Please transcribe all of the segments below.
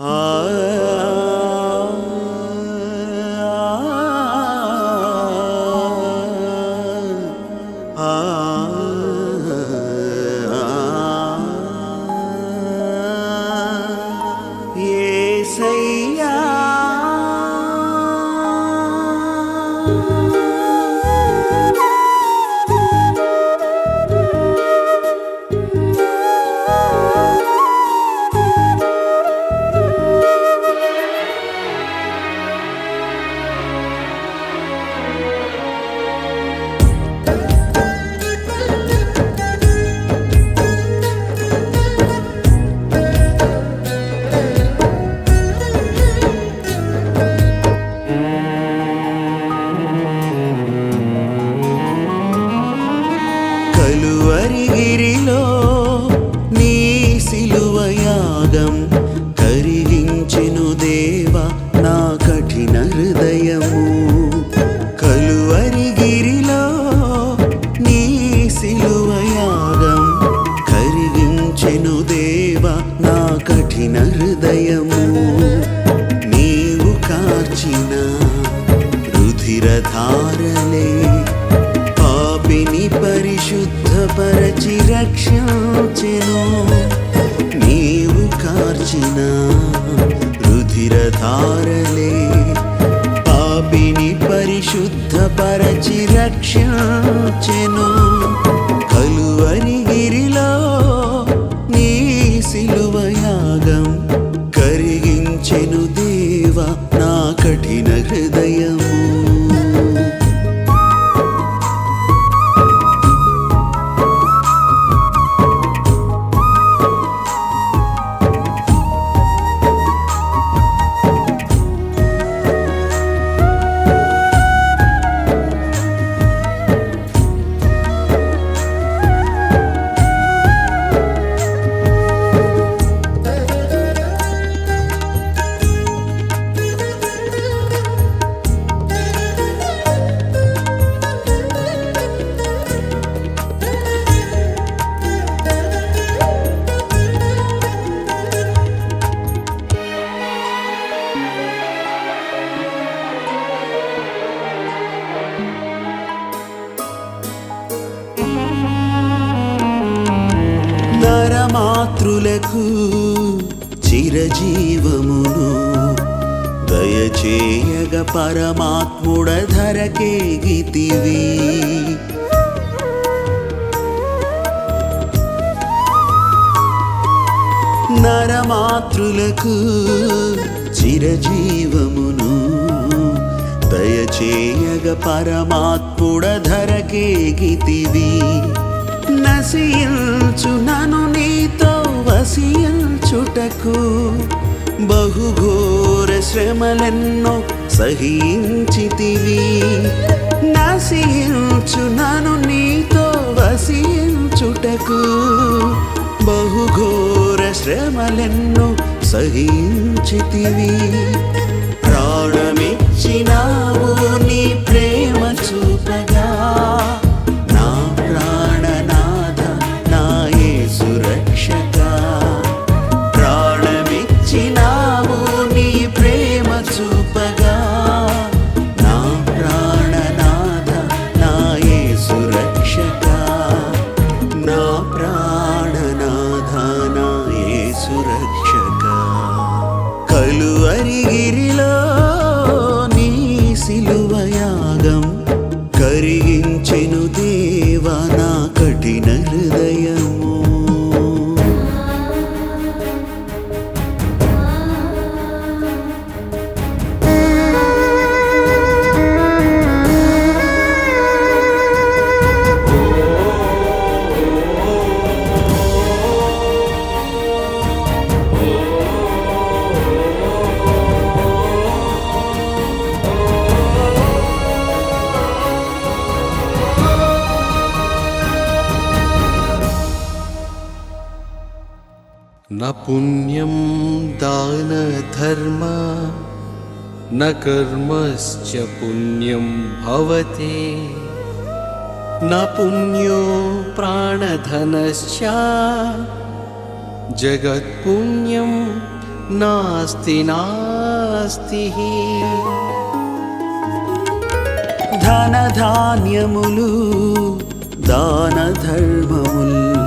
Ah పరిశుద్ధపరచి రక్షించెను. నీవు కార్చిన రుధిరధారలే పాపిని పరిశుద్ధపరచి రక్షించెను. కలువరిగిరిలో పాత్రులకు చిరజీవమును దయచేయగ పరమాత్ముడ ధరకేగితివి నరమాతృలకు చిరజీవమును దయచేయగ పరమాత్ముడ ధరకేగితివి నశించు నను నీతో వసించుటకు బహుఘోర శ్రమలెన్నో సహించితివి. నశించు నను నీతో వసించుటకు బహుఘోర శ్రమలెన్నో సహించితివి. ప్రాణమిచ్చినావు కలువరిగిరిలో पुण्यं दानधर्म न कर्मश्च पुण्यं भवति। न पुण्यो प्राणधनश्च जगत्पुण्यं नास्ति नास्ति धनधान्यमुलु दानधर्मु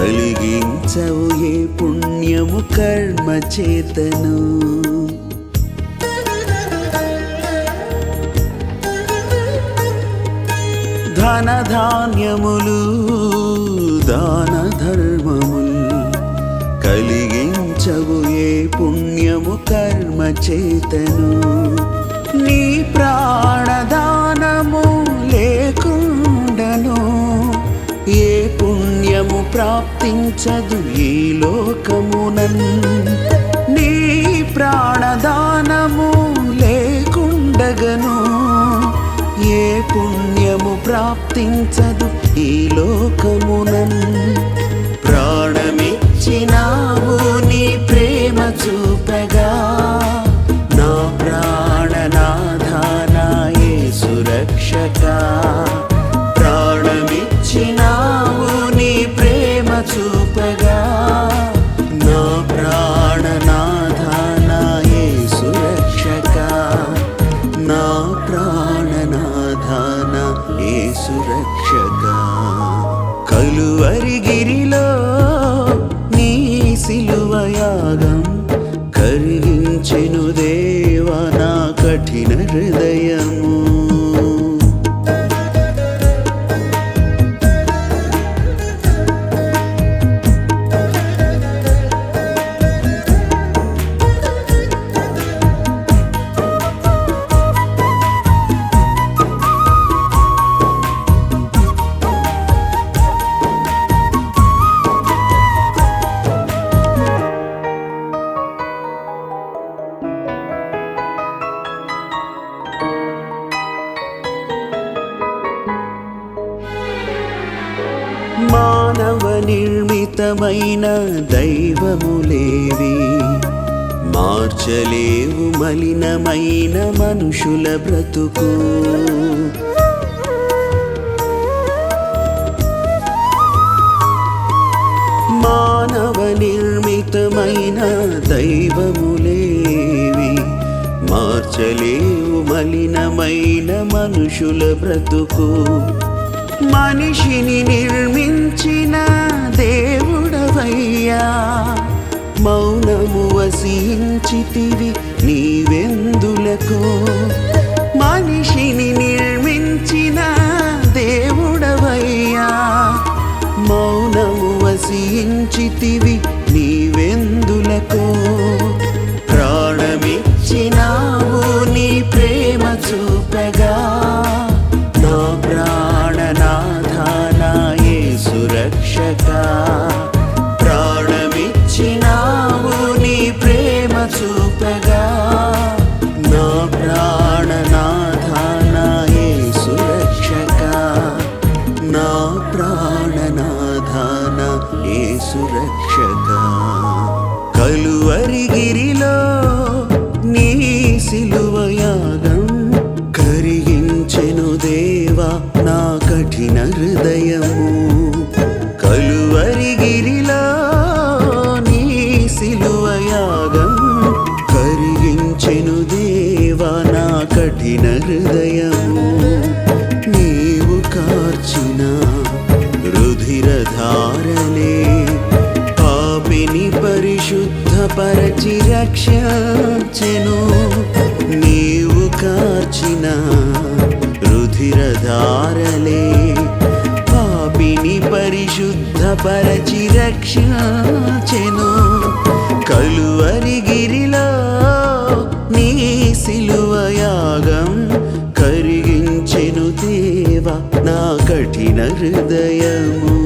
కలిగించవు ఏ పుణ్యము కర్మ చేతను ధన ధాన్యములు దాన ధర్మములు కలిగించవు ఏ పుణ్యము కర్మ చేతను నీ ప్రాణదా ప్రాప్తించదు ఈ లోకమునన్. నీ ప్రాణదానము లేకుండగను. ఏ పుణ్యము ప్రాప్తించదు ఈ లోకమునన్. ప్రాణమిచ్చినా కరిగించెను మానవ నిర్మితమైన దైవములేవి. మార్చలేవు మలినమైన మనుషుల బ్రతుకు. మానవ నిర్మితమైన దైవములేవి. మార్చలేవు మలినమైన మనుషుల బ్రతుకు. మనిషిని నిర్మించిన దేవుడవయ్యా. మౌనము వసించితివి నీవెందులకో? ప్రాణనాథాన ఏ సురక్షక కలువరిగిరిలో నీ సిలువయాగం కరిగించెను దేవా నా కఠిన హృదయము. కలువరిగిరిలో నీ సిలువయాగం కరిగించెను దేవా నా కఠిన పరిశుద్ధపరచి నీవు కాచిన రుధిరధారలే పాపిని పరిశుద్ధపరచి కలువరి గిరిలో నీ సిలువయాగం కరిగించెను దేవ నా కఠిన హృదయము.